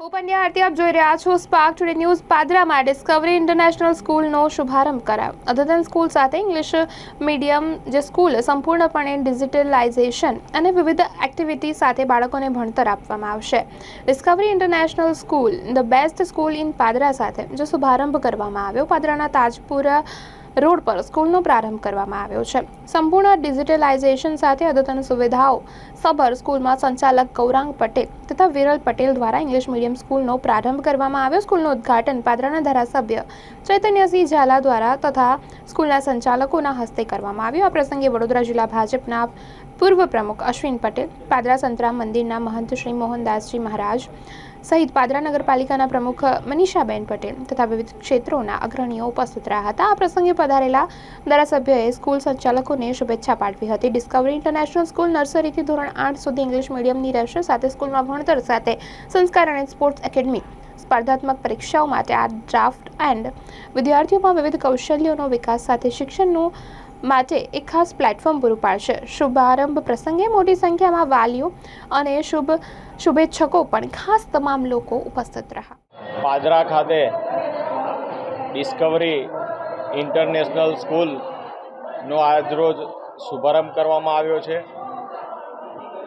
હું પંડ્યા આરતી, આપ જોઈ રહ્યા છો સ્પાર્ક ટુડે ન્યૂઝ પાદરામાં ડિસ્કવરી ઇન્ટરનેશનલ સ્કૂલનો શુભારંભ કરાયો. અદ્યતન સ્કૂલ સાથે ઇંગ્લિશ મીડિયમ જે સ્કૂલ સંપૂર્ણપણે ડિજિટલાઇઝેશન અને વિવિધ એક્ટિવિટી સાથે બાળકોને ભણતર આપવામાં આવશે. Discovery International School the best school in Padra સાથે, જો શુભારંભ કરવામાં આવ્યો. પાદરાના તાજપુરા રોડ પર સ્કૂલનો પ્રારંભ કરવામાં આવ્યો છે. સંપૂર્ણ ડિજિટલાઇઝેશન સાથે અદ્યતન સુવિધાઓ સભર સ્કૂલમાં સંચાલક ગૌરાંગ પટેલ તથા વિરલ પટેલ દ્વારા ઇંગ્લિશ મીડિયમ સ્કૂલનો પ્રારંભ કરવામાં આવ્યો. સ્કૂલનું ઉદ્ઘાટન પાદરાના ધારાસભ્ય ચૈતન્યસિંહ ઝાલા દ્વારા તથા સ્કૂલના સંચાલકોના હસ્તે કરવામાં આવ્યું. આ પ્રસંગે વડોદરા જિલ્લા ભાજપના પૂર્વ પ્રમુખ અશ્વિન પટેલ, પાદરા સંતરામ મંદિરના મહંત શ્રી મોહનદાસજી મહારાજ સહિત પાદરા નગરપાલિકાના પ્રમુખ મનીષાબેન પટેલ તથા વિવિધ ક્ષેત્રોના અગ્રણીઓ ઉપસ્થિત રહ્યા હતા. આ પ્રસંગે પધારેલા ધારાસભ્યોએ સ્કૂલ સંચાલકોને શુભેચ્છા પાઠવી હતી. ડિસ્કવરી ઇન્ટરનેશનલ સ્કૂલ નર્સરીથી ધોરણ આઠ સુધી ઇંગ્લિશ મીડિયમની રહેશે. સાથે સ્કૂલમાં ભણતર સાથે સંસ્કાર અને સ્પોર્ટ્સ એકેડમી સ્પર્ધાત્મક પરીક્ષાઓ માટે આ ડ્રાફ્ટ એન્ડ વિદ્યાર્થીઓમાં વિવિધ કૌશલ્યોનો વિકાસ સાથે શિક્ષણનું માટે એક ખાસ પ્લેટફોર્મ પૂરું પાડશે. શુભારંભ પ્રસંગે મોટી સંખ્યામાં વાલીઓ અને શુભ, શુભેચ્છકો પણ ખાસ તમામ લોકો ઉપસ્થિત રહ્યા. પાદરા ખાતે ડિસ્કવરી ઇન્ટરનેશનલ સ્કૂલનો આજરોજ શુભારંભ કરવામાં આવ્યો છે.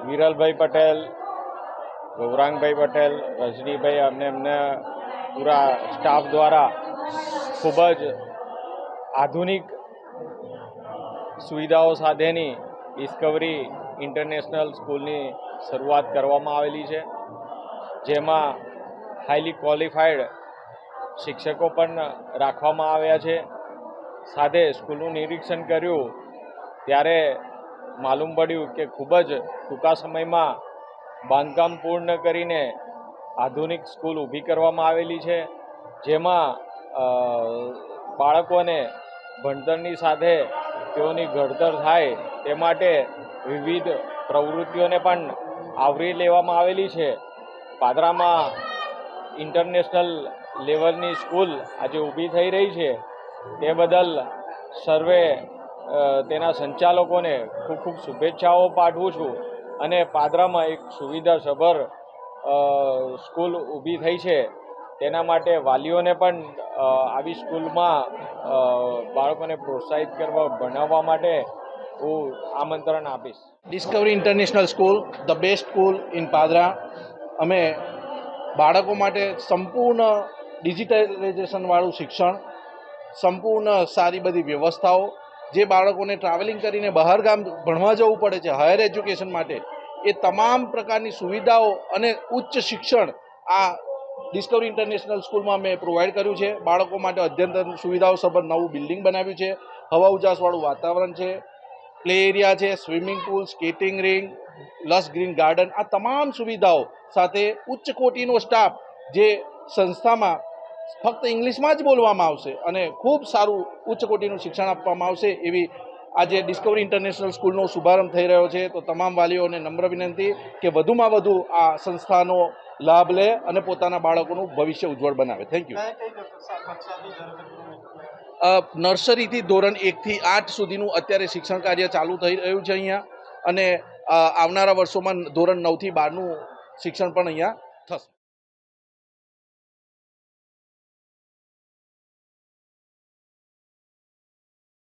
વિરલભાઈ પટેલ ગૌરાંગભાઈ પટેલ, રજનીભાઈ અને એમને પૂરા સ્ટાફ દ્વારા ખૂબ જ આધુનિક સુવિધાઓ સાથેની ડિસ્કવરી ઇન્ટરનેશનલ સ્કૂલની શરૂઆત કરવામાં આવેલી છે. જેમાં હાઈલી ક્વોલિફાઈડ શિક્ષકો પણ રાખવામાં આવ્યા છે. સાથે સ્કૂલનું નિરીક્ષણ કર્યું, ત્યારે માલુમ પડ્યું કે ખૂબ જ ટૂંકા સમયમાં બાંધકામ પૂર્ણ કરીને આધુનિક સ્કૂલ ઊભી કરવામાં આવેલી છે, જેમાં બાળકોને ભણતરની સાથે તેઓની ઘડતર થાય તે માટે વિવિધ પ્રવૃત્તિઓને પણ આવરી લેવામાં આવેલી છે. પાદરામાં ઇન્ટરનેશનલ લેવલની સ્કૂલ આજે ઊભી થઈ રહી છે. તે બદલ સર્વે તેના સંચાલકોને ખૂબ ખૂબ શુભેચ્છાઓ પાઠવું છું. અને પાદરામાં એક સુવિધાસભર સ્કૂલ ઊભી થઈ છે. તેના માટે વાલીઓને પણ આવી સ્કૂલમાં બાળકોને પ્રોત્સાહિત કરવા, ભણાવવા માટે હું આમંત્રણ આપીશ. Discovery International School, the best school in Padra. અમે બાળકો માટે સંપૂર્ણ ડિજિટલાઇઝેશનવાળું શિક્ષણ, સંપૂર્ણ સારી બધી વ્યવસ્થાઓ જે બાળકોને ટ્રાવેલિંગ કરીને બહાર ગામ ભણવા જવું પડે છે હાયર એજ્યુકેશન માટે, એ તમામ પ્રકારની સુવિધાઓ અને ઉચ્ચ શિક્ષણ આ ડિસ્કવરી ઇન્ટરનેશનલ સ્કૂલમાં મેં પ્રોવાઈડ કર્યું છે. બાળકો માટે અધ્યતન સુવિધાઓ સભર નવું બિલ્ડિંગ બનાવ્યું છે. હવા ઉજાસવાળું વાતાવરણ છે. પ્લે એરિયા છે swimming pool skating rink plus green garden આ તમામ સુવિધાઓ સાથે ઉચ્ચ કોટીનો સ્ટાફ જે સંસ્થામાં ફક્ત ઇંગ્લિશમાં જ બોલવામાં આવશે અને ખૂબ સારું ઉચ્ચ કોટીનું શિક્ષણ આપવામાં આવશે એવી આજે ડિસ્કવરી ઇન્ટરનેશનલ સ્કૂલનો શુભારંભ થઈ રહ્યો છે. તો તમામ વાલીઓને નમ્ર વિનંતી કે વધુમાં વધુ આ સંસ્થાનો લાભ લે અને પોતાના બાળકોનું ભવિષ્ય ઉજ્જવળ બનાવે. થેન્ક યુ નર્સરીથી ધોરણ એકથી આઠ સુધીનું અત્યારે શિક્ષણ કાર્ય ચાલુ થઈ રહ્યું છે અહીંયા અને આવનારા વર્ષોમાં ધોરણ નવથી બારનું શિક્ષણ પણ અહીંયા થશે.